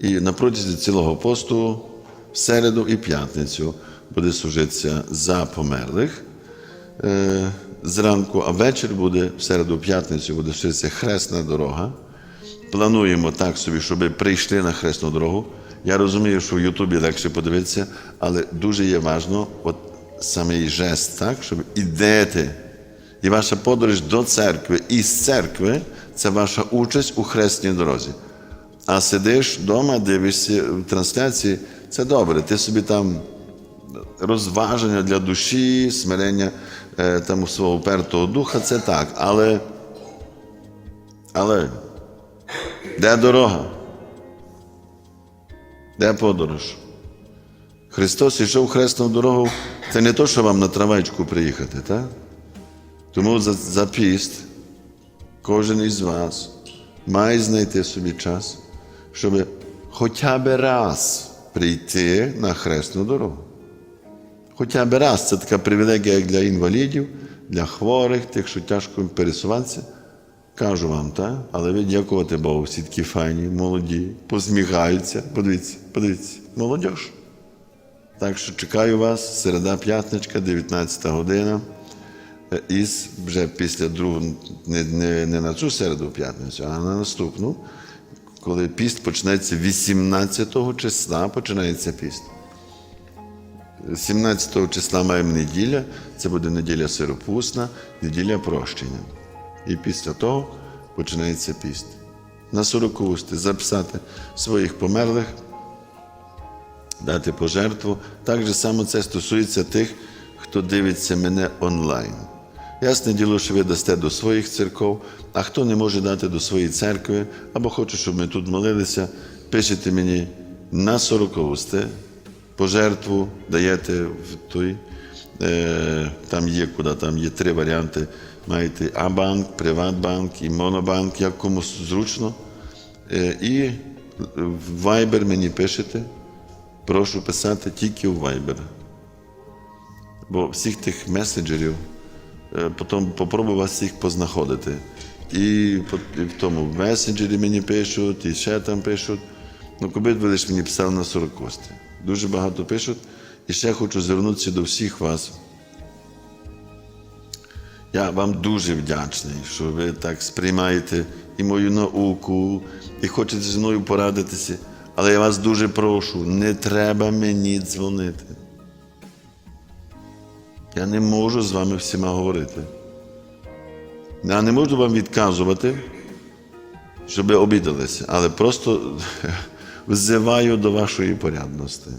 І на протязі цілого посту, в середу і п'ятницю буде служитися за померлих е, зранку, а вечір буде в середу п'ятницю буде служитися хресна дорога. Плануємо так собі, щоб прийшли на хресну дорогу. Я розумію, що в Ютубі легше подивитися, але дуже є важливо, от саме жест, так, щоб ідете. І ваша подорож до церкви і з церкви це ваша участь у хресній дорозі. А сидиш вдома, дивишся в трансляції, це добре. Ти собі там розваження для душі, смирення е, там свого упертого духа, це так. Але, але де дорога? Де подорож? Христос йшов хресну дорогу. Це не то, що вам на травечку приїхати, так? Тому за, за піст кожен із вас має знайти собі час, щоб хоча б раз прийти на хресну дорогу. Хоча б раз це така привілегія як для інвалідів, для хворих, тих, що тяжко пересуватися. Кажу вам, так? Але ви дякувати Богу, всі такі файні, молоді, посміхаються. Подивіться, подивіться, молодіж. Так що чекаю вас, середа п'ятничка, 19 година. Е, Із вже після другого, не, не, не на цю середу п'ятницю, а на наступну, коли піст почнеться 18 числа, починається піст. 17 числа маємо неділя, це буде неділя сиропусна, неділя прощення. І після того починається піст. На сорокусти записати своїх померлих, дати пожертву. Так же само це стосується тих, хто дивиться мене онлайн. Ясне діло, що ви дасте до своїх церков, а хто не може дати до своєї церкви, або хоче, щоб ми тут молилися, пишете мені на сорокусти, пожертву даєте в той. Е, там є куди, там є три варіанти. Маєте А-банк, Приватбанк і Монобанк, як комусь зручно. Е, і в Viber мені пишете. Прошу писати тільки в Viber. Бо всіх тих меседжерів, потім попробую вас всіх познаходити. І і в тому в месенджері мені пишуть, і ще там пишуть. Ну, коби ви лише мені писали на 40 кости. Дуже багато пишуть. І ще хочу звернутися до всіх вас. Я вам дуже вдячний, що ви так сприймаєте і мою науку, і хочете зі мною порадитися. Але я вас дуже прошу, не треба мені дзвонити. Я не можу з вами всіма говорити. Я не можу вам відказувати, щоб ви обідалися, але просто взиваю до вашої порядності.